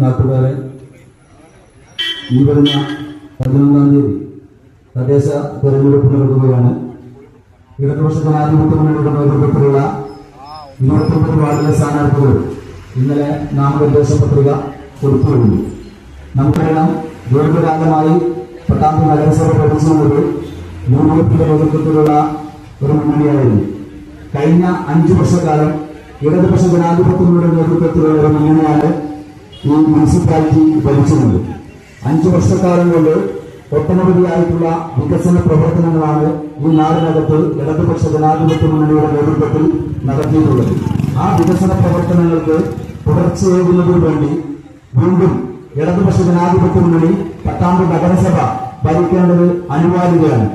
നാട്ടുകാരെ ഈ വരുന്ന പതിനൊന്നാം തീയതി തദ്ദേശ തെരഞ്ഞെടുപ്പ് നടക്കുകയാണ് ഇടതുപക്ഷ ജനാധിപത്യ മുന്നണിയുടെ നേതൃത്വത്തിലുള്ള ഇരുപത്തൊമ്പത് വാർഡിലെ സ്ഥാനാർത്ഥികൾ ഇന്നലെ നാമനിർദ്ദേശ പത്രിക കൊടുത്തു കഴിഞ്ഞു നമുക്കറിയാം ദീർഘകാലമായി പട്ടാമ്പി നഗരസഭ ഭരിച്ചുകൊണ്ട് യു ഡി എഫിന്റെ നേതൃത്വത്തിലുള്ള ഒരു മുന്നണിയായിരുന്നു. കഴിഞ്ഞ അഞ്ചു വർഷക്കാലം ഇടതുപക്ഷ ജനാധിപത്യങ്ങളുടെ നേതൃത്വത്തിലുള്ള ഒരു മുന്നണിയാണ് ഈ മുനിസിപ്പാലിറ്റി ഭരിച്ചിരുന്നത്. അഞ്ചു വർഷക്കാലം കൊണ്ട് ഒട്ടനവധിയായിട്ടുള്ള വികസന പ്രവർത്തനങ്ങളാണ് ഈ നാടിനകത്ത് ഇടതുപക്ഷ ജനാധിപത്യ മുന്നണിയുടെ നേതൃത്വത്തിൽ നടത്തിയിട്ടുള്ളത്. ആ വികസന പ്രവർത്തനങ്ങൾക്ക് തുടർച്ചയേകുന്നതിനു വേണ്ടി വീണ്ടും ഇടതുപക്ഷ ജനാധിപത്യ മുന്നണി പട്ടാമ്പി നഗരസഭ ഭരിക്കേണ്ടത് അനിവാര്യതയാണ്.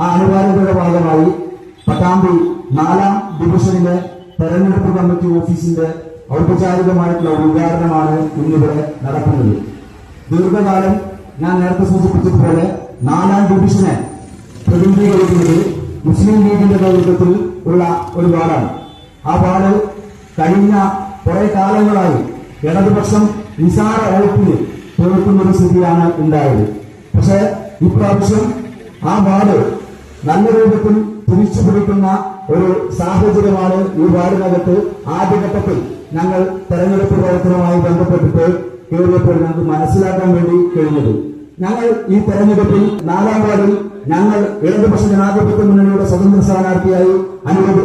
ആ അനിവാര്യതയുടെ ഭാഗമായി പട്ടാമ്പി നാലാം ഡിവിഷനിലെ തെരഞ്ഞെടുപ്പ് കമ്മിറ്റി ഓഫീസിന്റെ ഔപചാരികമായിട്ടുള്ള ഒരു ഉദ്ഘാടനമാണ് ഇന്നിവിടെ നടക്കുന്നത്. ദീർഘകാലം ഞാൻ നേരത്തെ സൂചിപ്പിച്ചതുപോലെ നാലാം ഡിവിഷനെ പ്രതിനിധീകരിക്കുന്നത് മുസ്ലിം ലീഗിന്റെ നേതൃത്വത്തിൽ ഉള്ള ഒരു വാർഡാണ്. ആ വാർഡ് കഴിഞ്ഞ കുറെ കാലങ്ങളായി ഇടതുപക്ഷം നിസാര വകുപ്പിൽ തോൽക്കുന്ന ഒരു സ്ഥിതിയാണ് ഉണ്ടായത്. പക്ഷേ ഇപ്രാവശ്യം ആ വാർഡ് നല്ല രൂപത്തിൽ തിരിച്ചു പിടിക്കുന്ന ഒരു സാഹചര്യമാണ് ഈ വാർഡിനകത്ത് ആദ്യഘട്ടത്തിൽ ഞങ്ങൾ തെരഞ്ഞെടുപ്പ് പ്രവർത്തനവുമായി ബന്ധപ്പെട്ടിട്ട് കയറിയപ്പോൾ ഞങ്ങൾക്ക് മനസ്സിലാക്കാൻ വേണ്ടി കഴിഞ്ഞത്. ഞങ്ങൾ ഈ തെരഞ്ഞെടുപ്പിൽ നാലാം വാർഡിൽ ഞങ്ങൾ ഇടതുപക്ഷ ജനാധിപത്യ മുന്നണിയുടെ സ്വതന്ത്ര സ്ഥാനാർത്ഥിയായി അനുവദി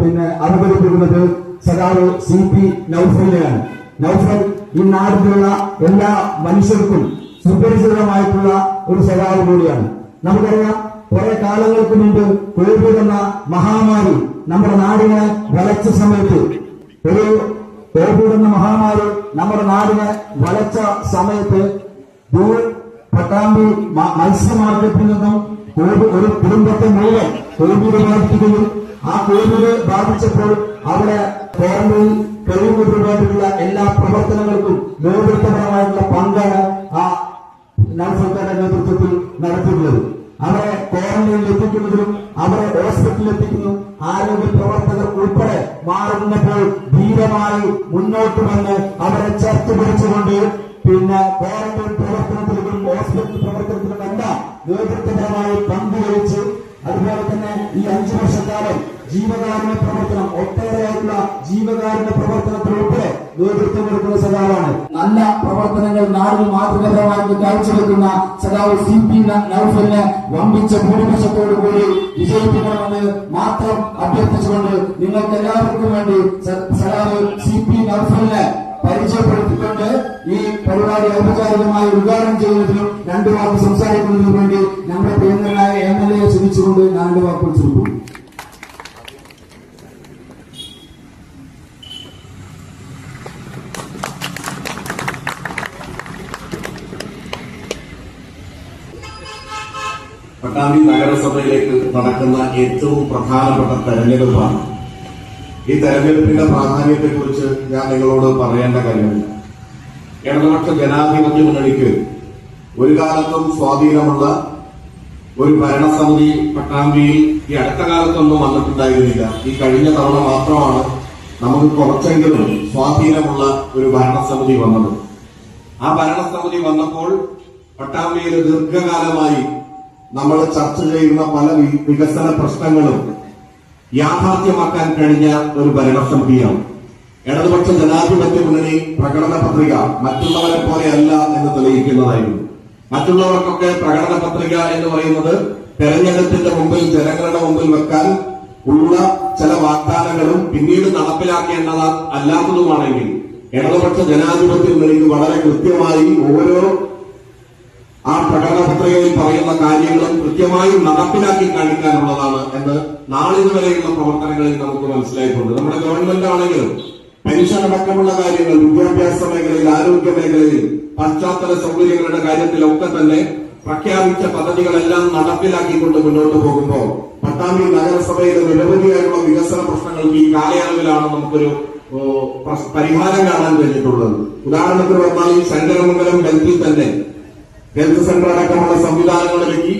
പിന്നെ അവതരിപ്പിക്കുന്നത് സഖാവ് സി പി നൌഫലിനെയാണ്. നൌഫൽ ഈ നാടിലുള്ള എല്ലാ മനുഷ്യർക്കും സുപരിചിതമായിട്ടുള്ള ഒരു സഖാവ് കൂടിയാണ്. നമുക്കറിയാം കുറെ കാലങ്ങൾക്ക് മുമ്പ് കോവിഡ് എന്ന മഹാമാരി നമ്മുടെ നാടിനെ വലച്ച സമയത്ത് ഒരു കോവിഡ് എന്ന മഹാമാരി നമ്മുടെ നാടിനെ വളച്ച സമയത്ത് പട്ടാമ്പി മത്സ്യ മാർക്കറ്റിൽ നിന്നും കോവിഡ് ഒരു കുടുംബത്തെ മുഴുവൻ കോവിഡ് ബാധിക്കുകയും ആ കോവിഡ് ബാധിച്ചപ്പോൾ അവിടെ ക്വാറന്റൈൻ കഴിയുന്നതിനുവേണ്ടിയുള്ള എല്ലാ പ്രവർത്തനങ്ങൾക്കും നേതൃത്വപരമായിട്ടുള്ള പങ്കാണ് ആ നവസർക്കാരുടെ നേതൃത്വത്തിൽ നടത്തിയിട്ടുള്ളത്. അവരെ ക്വാറന്റൈനിൽ എത്തിക്കുന്നതിനും അവരെ ഹോസ്പിറ്റലിൽ എത്തിക്കുന്നു ആരോഗ്യ പ്രവർത്തകർ ഉൾപ്പെടെ മാറുന്നപ്പോൾ ധീരമായി മുന്നോട്ട് വന്ന് അവരെ ചേർത്ത് പിടിച്ചുകൊണ്ട് പിന്നെ ക്വാറന്റൈൻ പ്രവർത്തനത്തിലും ഹോസ്പിറ്റൽ പ്രവർത്തനത്തിലും എല്ലാം നേതൃത്വപരമായി പങ്കുവഹിച്ച് അതുപോലെ തന്നെ ഈ അഞ്ചു വർഷക്കാലം ജീവകാരുണ്യ പ്രവർത്തനം ഒട്ടേറെയായിട്ടുള്ള ജീവകാരുണ്യ പ്രവർത്തനത്തിൽ ഉൾപ്പെടെ നേതൃത്വം കൊടുക്കുന്ന സഖാവാണ്. നല്ല പ്രവർത്തനങ്ങൾ നാടിന് മാതൃകപരമായി കാഴ്ചവെക്കുന്ന സഖാവ് സി പി നൌഫലിന് വമ്പിച്ച ഭൂരിപക്ഷത്തോടു കൂടി വിജയിപ്പിക്കണമെന്ന് മാത്രം അഭ്യർത്ഥിച്ചുകൊണ്ട് നിങ്ങൾക്ക് എല്ലാവർക്കും വേണ്ടി സഖാവ് സി പി നൌഫലിനെ പരിചയപ്പെടുത്തിക്കൊണ്ട് ഈ പരിപാടി ഔപചാരികമായി ഉദ്ഘാടനം ചെയ്യുന്നതിനും രണ്ടു വാക്ക് സംസാരിക്കുന്നതിനും വേണ്ടി നമ്മുടെ പ്രിയങ്കരനായ എം എൽ എ ക്ഷണിച്ചുകൊണ്ട് ഞാൻ രണ്ട് വാക്കുകൾ ചുരുക്കും പട്ടാമ്പി നഗരസഭയിലേക്ക് നടക്കുന്ന ഏറ്റവും പ്രധാനപ്പെട്ട തെരഞ്ഞെടുപ്പാണ് ഈ തെരഞ്ഞെടുപ്പിന്റെ പ്രാധാന്യത്തെക്കുറിച്ച് ഞാൻ നിങ്ങളോട് പറയേണ്ട കാര്യമില്ല ഇടതുപക്ഷ ജനാധിപത്യ മുന്നണിക്ക് ഒരു കാലത്തും സ്വാധീനമുള്ള ഒരു ഭരണസമിതി പട്ടാമ്പിയിൽ ഈ അടുത്ത കാലത്തൊന്നും വന്നിട്ടുണ്ടായിരുന്നില്ല. ഈ കഴിഞ്ഞ തവണ മാത്രമാണ് നമുക്ക് കുറച്ചെങ്കിലും സ്വാധീനമുള്ള ഒരു ഭരണസമിതി വന്നത്. ആ ഭരണസമിതി വന്നപ്പോൾ പട്ടാമ്പിയിൽ ദീർഘകാലമായി നമ്മൾ ചർച്ച ചെയ്യുന്ന പല വികസന പ്രശ്നങ്ങളും യാഥാർത്ഥ്യമാക്കാൻ കഴിഞ്ഞ ഒരു ഭരണസമിതിയാണ് ഇടതുപക്ഷ ജനാധിപത്യ മുന്നണി പ്രകടന പത്രിക മറ്റുള്ളവരെ പോലെയല്ല എന്ന് തെളിയിക്കുന്നതായിരുന്നു. മറ്റുള്ളവർക്കൊക്കെ പ്രകടന പത്രിക എന്ന് പറയുന്നത് തെരഞ്ഞെടുപ്പിന്റെ മുമ്പിൽ ജനങ്ങളുടെ മുമ്പിൽ വെക്കാൻ ഉള്ള ചില വാഗ്ദാനങ്ങളും പിന്നീട് നടപ്പിലാക്കേണ്ടത് അല്ലാത്തതുമാണെങ്കിൽ ഇടതുപക്ഷ ജനാധിപത്യ മുന്നണിക്ക് വളരെ കൃത്യമായി ഓരോ ആ പ്രകടനപത്രികയിൽ പറയുന്ന കാര്യങ്ങളും കൃത്യമായി നടപ്പിലാക്കി കാണിക്കാനുള്ളതാണ് എന്ന് നാളിതുവരെയുള്ള പ്രവർത്തനങ്ങളിൽ നമുക്ക് മനസ്സിലായിട്ടുണ്ട്. നമ്മുടെ ഗവൺമെന്റ് ആണെങ്കിലും പെൻഷൻ അടക്കമുള്ള കാര്യങ്ങൾ വിദ്യാഭ്യാസ മേഖലയിൽ ആരോഗ്യ മേഖലയിൽ പശ്ചാത്തല സൗകര്യങ്ങളുടെ കാര്യത്തിലൊക്കെ തന്നെ പ്രഖ്യാപിച്ച പദ്ധതികളെല്ലാം നടപ്പിലാക്കിക്കൊണ്ട് മുന്നോട്ട് പോകുമ്പോൾ പട്ടാമ്പി നഗരസഭയിലെ നിരവധിയായുള്ള വികസന പ്രശ്നങ്ങൾക്ക് ഈ കാലയളവിലാണ് നമുക്കൊരു പരിഹാരം കാണാൻ കഴിഞ്ഞിട്ടുള്ളത്. ഉദാഹരണത്തിന് പറഞ്ഞാൽ ഈ ശങ്കരമംഗലം ഹെൽത്തിൽ തന്നെ ഹെൽത്ത് സെന്റർ അടക്കമുള്ള സംവിധാനങ്ങൾ ഒരുക്കി.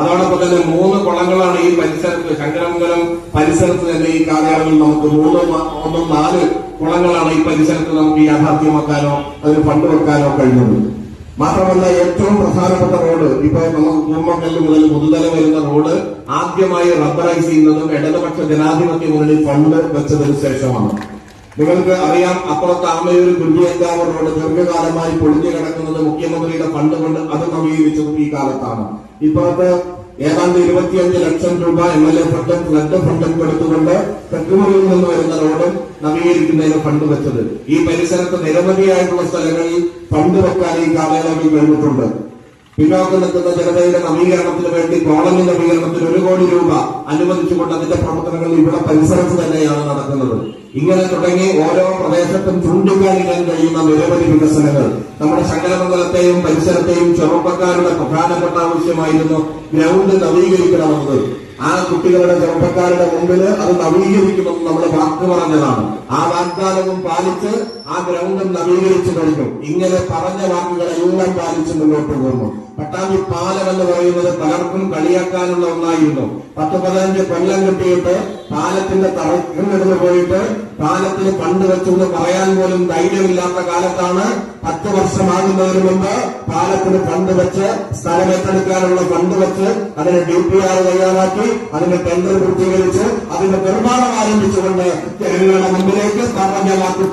അതോടൊപ്പം തന്നെ മൂന്ന് കുളങ്ങളാണ് ഈ പരിസരത്ത് ശങ്കരമംഗലം പരിസരത്ത് തന്നെ ഈ കാലയളവിൽ നമുക്ക് മൂന്നും ഒന്നും നാല് കുളങ്ങളാണ് ഈ പരിസരത്ത് നമുക്ക് യാഥാർത്ഥ്യമാക്കാനോ അതിന് ഫണ്ട് വെക്കാനോ കഴിയുന്നത് മാത്രമല്ല ഏറ്റവും പ്രധാനപ്പെട്ട റോഡ് ഇപ്പൊ നമുക്ക് കുമ്പക്കല്ല് മുതൽ മുതുതല വരുന്ന റോഡ് ആദ്യമായി റബ്ബറൈസ് ചെയ്യുന്നതും ഇടതുപക്ഷ ജനാധിപത്യ മുന്നണി ഫണ്ട് വെച്ചതിന് ശേഷമാണ്. നിങ്ങൾക്ക് അറിയാം അപ്പുറത്ത് ആമയൂർ കുഞ്ഞിയങ്കാവ് റോഡ് ദീർഘകാലമായി പൊളിഞ്ഞു കിടക്കുന്നത് മുഖ്യമന്ത്രിയുടെ ഫണ്ട് കൊണ്ട് അത് നവീകരിച്ചതും ഈ കാലത്താണ്. ഇപ്പുറത്ത് ഏതാണ്ട് ഇരുപത്തിയഞ്ച് ലക്ഷം രൂപ എം എൽ എ ഫണ്ടും ഫ്ലഡ് ഫണ്ടും കൊടുത്തുകൊണ്ട് തെക്കുമുറിയിൽ നിന്ന് വരുന്ന റോഡും നവീകരിക്കുന്നതിന് ഫണ്ട് വെച്ചത്. ഈ പരിസരത്ത് നിരവധിയായിട്ടുള്ള സ്ഥലങ്ങളിൽ ഫണ്ട് വെക്കാൻ ഈ കാലയളവിൽ കഴിഞ്ഞിട്ടുണ്ട്. പിന്നോക്കം നിൽക്കുന്ന ജനതയുടെ നവീകരണത്തിന് വേണ്ടി കോളനി നവീകരണത്തിന് ഒരു കോടി രൂപ അനുവദിച്ചുകൊണ്ട് അതിന്റെ പ്രവർത്തനങ്ങൾ ഇവിടെ പരിസരത്ത് തന്നെയാണ് നടക്കുന്നത്. ഇങ്ങനെ തുടങ്ങി ഓരോ പ്രദേശത്തും ചൂണ്ടിക്കാണിക്കാൻ കഴിയുന്ന നിരവധി വികസനങ്ങൾ. നമ്മുടെ ശങ്കരമംഗലത്തെയും പരിസരത്തെയും ചെറുപ്പക്കാരുടെ പ്രധാനപ്പെട്ട ആവശ്യമായിരുന്നു ഗ്രൗണ്ട് നവീകരിക്കണമെന്നത്. ആ കുട്ടികളുടെ ചെറുപ്പക്കാരുടെ മുമ്പിൽ അത് നവീകരിക്കുമെന്ന് നമ്മൾ വാക്ക് പറഞ്ഞതാണ്. ആ വാഗ്ദാനവും പാലിച്ച് ആ ഗ്രൗണ്ടും നവീകരിച്ചു കഴിഞ്ഞു. ഇങ്ങനെ പറഞ്ഞ വാക്കുകളെല്ലാം പാലിച്ച് മുന്നോട്ട് പോകുന്നു. പട്ടാമ്പി പാലം എന്ന് പറയുന്നത് പലർക്കും കളിയാക്കാനുള്ള ഒന്നായിരുന്നു. പത്ത് പതിനഞ്ച് കൊല്ലം കിട്ടിയിട്ട് പാലത്തിന്റെ തറക്കിടന്ന് പോയിട്ട് പാലത്തിന് പണ്ട് വെച്ചു എന്ന് പറയാൻ പോലും ധൈര്യമില്ലാത്ത കാലത്താണ് പത്ത് വർഷമാകുന്നതിന് മുമ്പ് പാലത്തിന് പണ്ട് വെച്ച് സ്ഥലം ഏറ്റെടുക്കാനുള്ള ഫണ്ട് വെച്ച് അതിനെ ഡി പി ആർ തയ്യാറാക്കി അതിന്റെ ടെൻഡർ പൂർത്തീകരിച്ച് അതിന്റെ നിർമ്മാണം ആരംഭിച്ചുകൊണ്ട് ജനങ്ങളുടെ മുമ്പിലേക്ക് പറഞ്ഞ വാക്ക്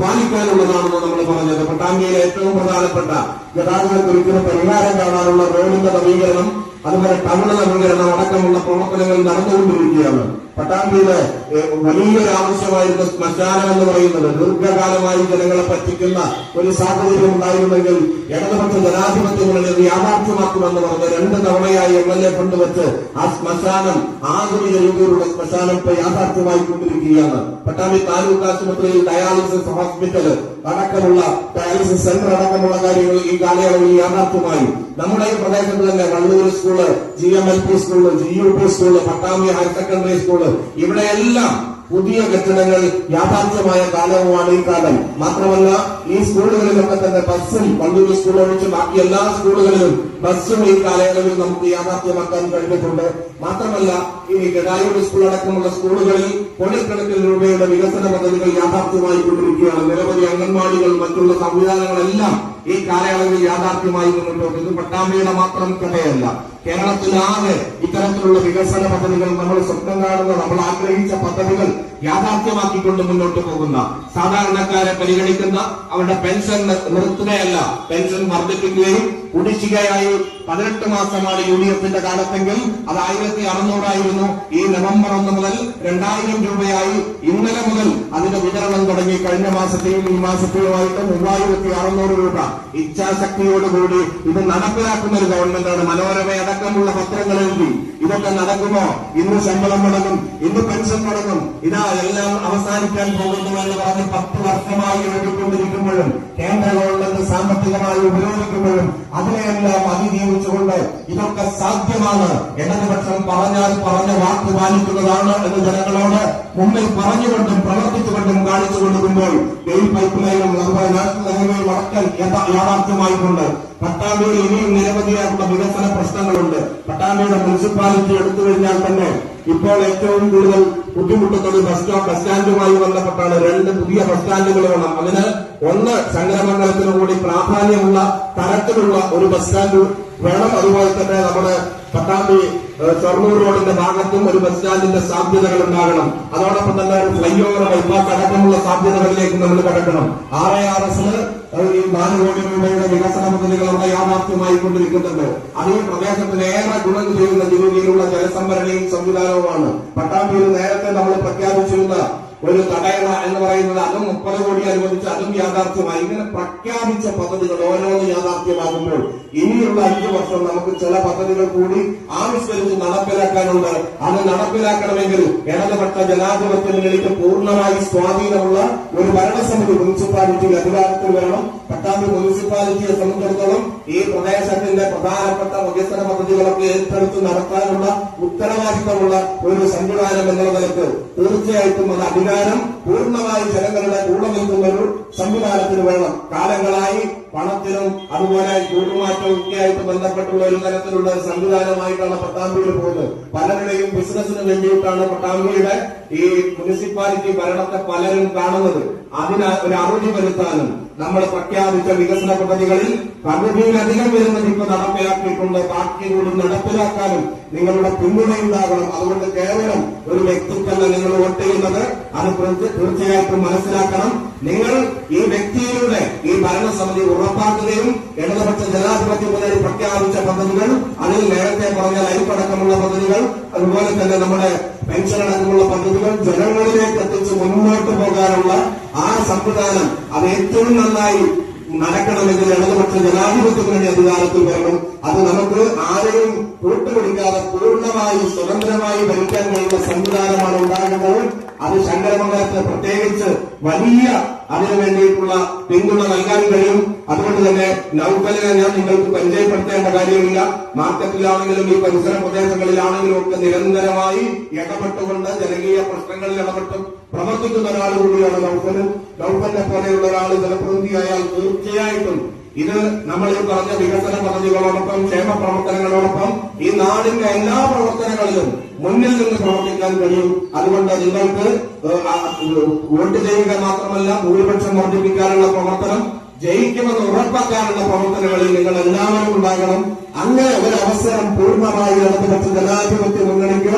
പാലിക്കാനുള്ളതാണെന്ന് നമ്മൾ പറഞ്ഞത്. പട്ടാമ്പിയിലെ ഏറ്റവും പ്രധാനപ്പെട്ട ഗതാഗത കുരുക്കിന് പരിഹാരം കാണാനുള്ള റോഡിന്റെ നവീകരണം അതുപോലെ ടൗണ് നവീകരണം അടക്കമുള്ള പ്രവർത്തനങ്ങൾ നടന്നുകൊണ്ടിരിക്കുകയാണ്. പട്ടാമ്പിയിൽ വലിയൊരു ആവശ്യമായിരുന്ന ശ്മശാനം എന്ന് പറയുന്നത് ദീർഘകാലമായി ജനങ്ങളെ പറ്റിക്കുന്ന ഒരു സാഹചര്യം ഉണ്ടായിരുന്നെങ്കിൽ ഇടതുപക്ഷ ജനാധിപത്യങ്ങളിൽ യാഥാർത്ഥ്യമാക്കുമെന്ന് പറഞ്ഞ് രണ്ട് തവണയായി എം എൽ എ കൊണ്ടുവച്ച് വെച്ച് ആ ശ്മശാനം ആധുനിക രീതിയിലുള്ള ശ്മശാനം ഇപ്പൊ യാഥാർത്ഥ്യമായി കൊണ്ടിരിക്കുകയാണ് പട്ടാമ്പി താലൂക്ക് ആശുപത്രിയിൽ ഡയാലിസിസ് ഹോസ്പിറ്റൽ അടക്കമുള്ള ഡയാലിസിസ് സെന്റർ അടക്കമുള്ള കാര്യങ്ങൾ ഈ കാലയളവിൽ യാഥാർത്ഥ്യമായി നമ്മുടെ ഈ പ്രദേശത്ത് തന്നെ Vallur school G M L P school G U P school Pattambi higher secondary school ഇവിടെയെല്ലാം പുതിയ കെട്ടിടങ്ങൾ യാഥാർത്ഥ്യമായ കാലവുമാണ് ഈ കാലം. മാത്രമല്ല ഈ സ്കൂളുകളിലൊക്കെ തന്നെ ബസ്സും പള്ളൂർ സ്കൂൾ ഒഴിച്ച് ബാക്കി എല്ലാ സ്കൂളുകളിലും ബസ്സും ഈ കാലയളവിൽ നമുക്ക് യാഥാർത്ഥ്യമാക്കാൻ കഴിഞ്ഞിട്ടുണ്ട്. മാത്രമല്ല ഇനി ഗതാഗത സ്കൂൾ അടക്കമുള്ള സ്കൂളുകളിൽ കോടിക്കണക്കിന് രൂപയുടെ വികസന പദ്ധതികൾ യാഥാർത്ഥ്യമായി കൊണ്ടിരിക്കുകയാണ് നിരവധി അംഗൻവാടികൾ മറ്റുള്ള സംവിധാനങ്ങളെല്ലാം ഈ കാലയളവിൽ യാഥാർത്ഥ്യമായി മുന്നോട്ട് ഇത് പട്ടാമ്പിയുടെ മാത്രം കഥയല്ല. കേരളത്തിലാകെ ഇത്തരത്തിലുള്ള വികസന പദ്ധതികൾ നമ്മൾ സ്വപ്നം കാണുന്ന നമ്മൾ ആഗ്രഹിച്ച പദ്ധതികൾ യാഥാർത്ഥ്യമാക്കിക്കൊണ്ട് മുന്നോട്ട് പോകുന്ന സാധാരണക്കാരെ പരിഗണിക്കുന്ന അവരുടെ പെൻഷൻ നിർത്തുകയല്ല പെൻഷൻ വർദ്ധിപ്പിക്കുകയും കുടിശ്ശികയായി പതിനെട്ട് മാസമാണ് യു ഡി എഫിന്റെ കാലത്തെങ്കിൽ അത് ആയിരത്തി അറുന്നൂറായിരുന്നു. ഈ നവംബർ ഒന്ന് മുതൽ രണ്ടായിരം രൂപയായി ഇന്നലെ മുതൽ അതിന്റെ വിതരണം തുടങ്ങി. കഴിഞ്ഞ മാസത്തെയും ഈ മാസത്തെയുമായിട്ട് മൂവായിരത്തി അറുന്നൂറ് രൂപ ഇച്ഛാശക്തിയോടുകൂടി ഇത് നടപ്പിലാക്കുന്ന ഒരു ഗവൺമെന്റാണ്. മനോരമ അടക്കമുള്ള പത്രങ്ങൾ എഴുതി. ഇതൊക്കെ നടക്കുമോ? ഇന്ന് ശമ്പളം മുടങ്ങും ഇന്ന് പെൻഷൻ മുടങ്ങും. ഇതാ എല്ലാം അവസാനിക്കാൻ പോകുന്നു എന്ന് പറഞ്ഞ് പത്ത് വർഷമായി എഴുതിക്കൊണ്ടിരിക്കുമ്പോഴും കേന്ദ്ര ഗവൺമെന്റ് സാമ്പത്തികമായി ഉപയോഗിക്കുമ്പോഴും അതിനെയെല്ലാം അതിജീവിച്ചുകൊണ്ട് ഇതൊക്കെ സാധ്യമാണ് ഇടതുപക്ഷം പറഞ്ഞാൽ പറഞ്ഞ വാക്ക് പാലിക്കുന്നതാണ് എന്ന് ജനങ്ങളോട് മുമ്പിൽ പറഞ്ഞുകൊണ്ടും പ്രവർത്തിച്ചുകൊണ്ടും കാണിച്ചു കൊടുക്കുമ്പോൾ ഗെയിൽ പൈപ്പ് ലൈനും അതുപോലെ നാഷണൽ ഹൈവേയും അടക്കം യഥാ- യാഥാർത്ഥ്യമായിട്ടുണ്ട് പട്ടാമ്പിയിൽ ഇനിയും നിരവധിയായിട്ടുള്ള വികസന പ്രശ്നങ്ങളുണ്ട്. പട്ടാമ്പിയുടെ മുനിസിപ്പാലിറ്റി എടുത്തു കഴിഞ്ഞാൽ തന്നെ ഇപ്പോൾ ഏറ്റവും കൂടുതൽ ബുദ്ധിമുട്ടുന്നത് ബസ് സ്റ്റോപ്പ് ബസ് സ്റ്റാൻഡുമായി ബന്ധപ്പെട്ടാണ് രണ്ട് പുതിയ ബസ് സ്റ്റാൻഡുകൾ വേണം. അതിന് ഒന്ന് ശങ്കരമംഗലത്തിന് കൂടി പ്രാധാന്യമുള്ള തരത്തിലുള്ള ഒരു ബസ് സ്റ്റാൻഡ് വേണം. അതുപോലെ തന്നെ നമ്മുടെ പട്ടാമ്പി ഷൊർണൂർ റോഡിന്റെ ഭാഗത്തും ഒരു ബസ് സ്റ്റാൻഡിന്റെ സാധ്യതകൾ ഉണ്ടാകണം. അതോടൊപ്പം തന്നെ ഒരു ഫ്ലൈ ഓവർ ബൈപ്പാസ് അടക്കമുള്ള സാധ്യതകളിലേക്ക് നമ്മൾ കടക്കണം. ആർ എ ആർ എസിന് ഈ നാല് കോടി രൂപയുടെ വികസന പദ്ധതികൾ അവിടെ യാഥാർത്ഥ്യമായി കൊണ്ടിരിക്കുന്നുണ്ട്. അത് പ്രദേശത്തിന് ഏറെ ഗുണം ചെയ്യുന്ന രീതിയിലുള്ള ജലസംഭരണിയും സംവിധാനവുമാണ്. പട്ടാമ്പിയിൽ നേരത്തെ നമ്മൾ പ്രഖ്യാപിച്ചിരുന്ന ഒരു തടയണ എന്ന് പറയുന്നത് അതും മുപ്പത് കോടി അനുവദിച്ച് അതും യാഥാർത്ഥ്യമായി. ഇങ്ങനെ പ്രഖ്യാപിച്ച പദ്ധതികൾ ഓരോന്ന് യാഥാർത്ഥ്യമാകുമ്പോൾ ഇനിയുള്ള അഞ്ചു വർഷം നമുക്ക് ചില പദ്ധതികൾ കൂടി ആവിഷ്കരിച്ച് നടപ്പിലാക്കാനുണ്ട്. അത് നടപ്പിലാക്കണമെങ്കിൽ ഇടതുപക്ഷ ജനാധിപത്യങ്ങളിലേക്ക് പൂർണമായി സ്വാധീനമുള്ള ഒരു ഭരണസമിതി മുനിസിപ്പാലിറ്റി അധികാരത്തിൽ വരണം പട്ടാമ്പി മുനിസിപ്പാലിറ്റിയെ സംബന്ധിച്ചിടത്തോളം ഈ പ്രദേശത്തിന്റെ പ്രധാനപ്പെട്ട വികസന പദ്ധതികളൊക്കെ ഏറ്റെടുത്ത് നടത്താനുള്ള ഉത്തരവാദിത്തമുള്ള ഒരു സംവിധാനം എന്നുള്ള നിലയ്ക്ക് തീർച്ചയായിട്ടും അത് അധികാരം പൂർണമായി ജനങ്ങളുടെ കൂടെ നിൽക്കുന്ന ഒരു സംവിധാനത്തിന് വേണം. കാലങ്ങളായി പണത്തിനും അതുപോലെ കൂട്ടുമാറ്റവും ഒക്കെ ആയിട്ട് ബന്ധപ്പെട്ടുള്ള ഒരു തരത്തിലുള്ള സംവിധാനമായിട്ടാണ് പട്ടാമ്പിയിൽ പോകുന്നത്. പലരുടെയും ബിസിനസിന് വേണ്ടിയിട്ടാണ് പട്ടാമ്പിയുടെ ഈ മുനിസിപ്പാലിറ്റി ഭരണത്തെ പലരും കാണുന്നത്. അതിന് ഒരു അറുതി വരുത്താനും നമ്മൾ പ്രഖ്യാപിച്ച വികസന പദ്ധതികളിൽ പകുതിയിലധികം വരുന്നത് ഇപ്പൊ നടപ്പിലാക്കിയിട്ടുണ്ട്. ബാക്കി കൂടി നടപ്പിലാക്കാനും നിങ്ങളുടെ പിന്തുണയുണ്ടാകണം അതുകൊണ്ട് കേവലം ഒരു വ്യക്തിക്കല്ല നിങ്ങൾ വോട്ട് ചെയ്യുന്നത്. അത് തീർച്ച- തീർച്ചയായിട്ടും മനസ്സിലാക്കണം. നിങ്ങൾ ഈ വ്യക്തിയിലൂടെ ഈ ഭരണസമിതി ഉറപ്പാക്കുകയും ഇടതുപക്ഷ ജനാധിപത്യ മുന്നണി പ്രഖ്യാപിച്ച പദ്ധതികൾ അതിൽ നേരത്തെ പറഞ്ഞ അരിപ്പടക്കമുള്ള പദ്ധതികൾ അതുപോലെ തന്നെ നമ്മുടെ പെൻഷൻ അടക്കമുള്ള പദ്ധതികൾ ജനങ്ങളിലേക്ക് എത്തിച്ച് മുന്നോട്ട് പോകാനുള്ള ആ സംവിധാനം അത് ഏറ്റവും നന്നായി നടക്കണമെങ്കിൽ ഇടതുപക്ഷ ജനാധിപത്യ മുന്നണി അധികാരത്തിൽ വരണം. അത് നമുക്ക് ആരെയും കൂട്ടുപിടിക്കാതെ പൂർണമായി സ്വതന്ത്രമായി ഭരിക്കാൻ കഴിയുന്ന സംവിധാനമാണ് ഉണ്ടാകുന്നത് അത് ശങ്കരമംഗലത്ത് പ്രത്യേകിച്ച് വലിയ അതിനു വേണ്ടിയിട്ടുള്ള പിന്തുണ നൽകാൻ കഴിയും. അതുകൊണ്ട് തന്നെ നൗകലിനെ ഞാൻ നിങ്ങൾക്ക് പരിചയപ്പെടുത്തേണ്ട കാര്യമില്ല. മാർക്കറ്റിലാണെങ്കിലും ഈ പരിസര പ്രദേശങ്ങളിലാണെങ്കിലും ഒക്കെ നിരന്തരമായി ഇടപെട്ടുകൊണ്ട് ജനകീയ പ്രശ്നങ്ങളിൽ ഇടപെട്ട് പ്രവർത്തിക്കുന്ന ഒരാൾ കൂടിയാണ് നൗഫൽ. നൗഫലിനെ പോലെയുള്ള ഒരാൾ ജനപ്രതിനിധിയായാൽ തീർച്ചയായിട്ടും ഇത് നമ്മൾ ഈ പറഞ്ഞ വികസന പദ്ധതികളോടൊപ്പം ക്ഷേമ പ്രവർത്തനങ്ങളോടൊപ്പം ഈ നാടിന്റെ എല്ലാ പ്രവർത്തനങ്ങളിലും മുന്നിൽ നിന്ന് പ്രവർത്തിക്കാൻ കഴിയും. അതുകൊണ്ട് നിങ്ങൾക്ക് വോട്ട് ചെയ്യുക മാത്രമല്ല ഭൂരിപക്ഷം വർദ്ധിപ്പിക്കാനുള്ള പ്രവർത്തനം ജയിക്കുമെന്ന് ഉറപ്പാക്കാനുള്ള പ്രവർത്തനങ്ങളിൽ നിങ്ങൾ എല്ലാവരും ഉണ്ടാകണം. അങ്ങനെ ഒരു അവസരം പൂർണമായി ഇടതുപക്ഷ ജനാധിപത്യ മുന്നണിക്ക്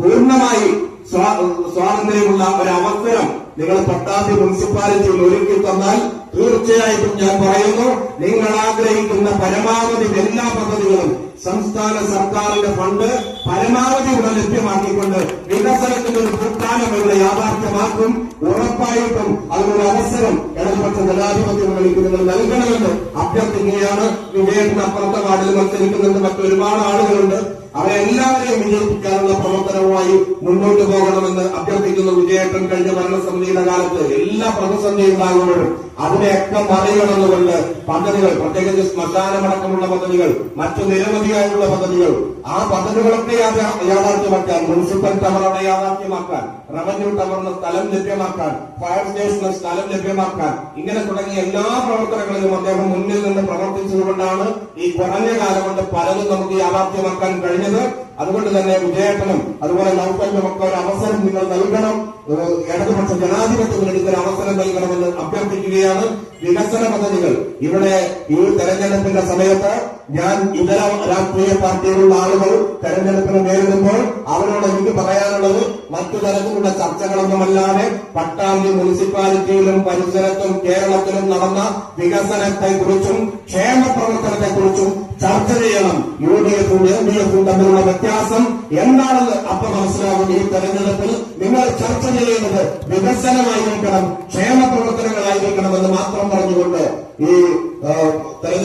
പൂർണമായി സ്വാ- സ്വാതന്ത്ര്യമുള്ള ഒരു അവസരം നിങ്ങൾ പട്ടാമ്പി മുനിസിപ്പാലിറ്റിയിൽ ഒരുക്കി തന്നാൽ തീർച്ചയായിട്ടും ഞാൻ പറയുന്നു നിങ്ങൾ ആഗ്രഹിക്കുന്ന പരമാവധി എല്ലാ പദ്ധതികളും സംസ്ഥാന സർക്കാരിന്റെ ഫണ്ട് പരമാവധി ഇവിടെ ലഭ്യമാക്കിക്കൊണ്ട് വികസനത്തിന്റെ ഒരു പ്രസ്ഥാനം ഇവിടെ യാഥാർത്ഥ്യമാക്കും ഉറപ്പായിട്ടും അതിനൊരു അവസരം ഇടതുപക്ഷ ജനാധിപത്യ മുന്നണിക്ക് നൽകണമെന്ന് അഭ്യർത്ഥിക്കുകയാണ്. വിജയത്തിന് അപ്പുറത്തെ വാർഡിൽ മത്സരിക്കുന്നുണ്ട് മറ്റൊരുപാട് ആളുകളുണ്ട്. അവരെല്ലാവരെയും വിജയിപ്പിക്കാനുള്ള പ്രവർത്തനവുമായി മുന്നോട്ട് പോകണമെന്ന് അഭ്യർത്ഥിക്കുന്നു വിജയേട്ടൻ. കഴിഞ്ഞ ഭരണസമിതിയുടെ കാലത്ത് എല്ലാ പ്രതിസന്ധി ഉണ്ടാകുമ്പോഴും അതിനെയൊക്കെ മറികടന്നുകൊണ്ട് പദ്ധതികൾ പ്രത്യേകിച്ച് ശ്മശാനമടക്കമുള്ള പദ്ധതികൾ മറ്റു നിരവധിയായുള്ള പദ്ധതികൾ. ആ പദ്ധതികളൊക്കെ യാഥാ- യാഥാർത്ഥ്യമാക്കാൻ മുനിസിപ്പൽ ടവർ അവിടെ യാഥാർത്ഥ്യമാക്കാൻ റവന്യൂ ടവറിന് സ്ഥലം ലഭ്യമാക്കാൻ ഫയർ സ്റ്റേഷന് സ്ഥലം ലഭ്യമാക്കാൻ ഇങ്ങനെ തുടങ്ങിയ എല്ലാ പ്രവർത്തനങ്ങളിലും അദ്ദേഹം മുന്നിൽ നിന്ന് പ്രവർത്തിച്ചതുകൊണ്ടാണ് ഈ കുറഞ്ഞ കാലം കൊണ്ട് പലതും നമുക്ക് യാഥാർത്ഥ്യമാക്കാൻ കഴിഞ്ഞത്. അതുകൊണ്ട് തന്നെ വിജയേട്ടനും അതുപോലെ നൗക്കലിനും ഒക്കെ ഒരു അവസരം നിങ്ങൾ നൽകണം. ഇടതുപക്ഷ ജനാധിപത്യ മുന്നണിക്ക് ഒരു അവസരം നൽകണമെന്ന് അഭ്യർത്ഥിക്കുകയാണ്. വികസന പദ്ധതികൾ. ഇവിടെ ഈ തെരഞ്ഞെടുപ്പിന്റെ സമയത്ത് ഞാൻ ഇതര രാഷ്ട്രീയ പാർട്ടിയിലുള്ള ആളുകൾ തെരഞ്ഞെടുപ്പിനെ നേരിടുമ്പോൾ അവരോട് എനിക്ക് പറയാനുള്ളത് മറ്റു തരത്തിലുള്ള ചർച്ചകളൊന്നുമല്ലാതെ പട്ടാമ്പി മുനിസിപ്പാലിറ്റിയിലും പരിസരത്തും കേരളത്തിലും നടന്ന വികസനത്തെ കുറിച്ചും ക്ഷേമ പ്രവർത്തനത്തെ കുറിച്ചും ചർച്ച ചെയ്യണം. യു ഡി എഫും എൽ ഡി എഫും തമ്മിലുള്ള വ്യത്യാസം എന്താണെന്ന് അപ്പൊ മനസ്സിലാകും ഈ തെരഞ്ഞെടുപ്പിൽ നിങ്ങൾ ചർച്ച ചെയ്യുന്നത് വികസനമായിരിക്കണം ക്ഷേമ പ്രവർത്തനങ്ങളായിരിക്കണം എന്ന് മാത്രം പറഞ്ഞുകൊണ്ട് ഈ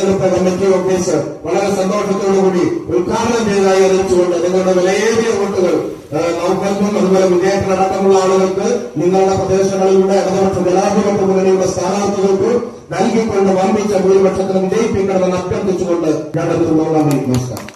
ആ, തെരഞ്ഞെടുപ്പ് കമ്മിറ്റി ഓഫീസ് വളരെ സന്തോഷത്തോടുകൂടി ഉദ്ഘാടനം ചെയ്തതായി അറിയിച്ചുകൊണ്ട് നിങ്ങളുടെ വിലയേറിയ വോട്ടുകൾ ആ, നൗഫൽക്കും അതുപോലെ വിജയത്തിനടക്കമുള്ള ആളുകൾക്ക് നിങ്ങളുടെ പ്രദേശങ്ങളിലൂടെ ഇടതുപക്ഷ ജനാധിപത്യ മുന്നണിയുടെ സ്ഥാനാർത്ഥികൾക്ക് നൽകിക്കൊണ്ട് വമ്പിച്ച ഭൂരിപക്ഷത്തിന് വിജയിപ്പിക്കണമെന്ന് അഭ്യർത്ഥിച്ചുകൊണ്ട് ഞാൻ നന്ദി നമസ്കാരം.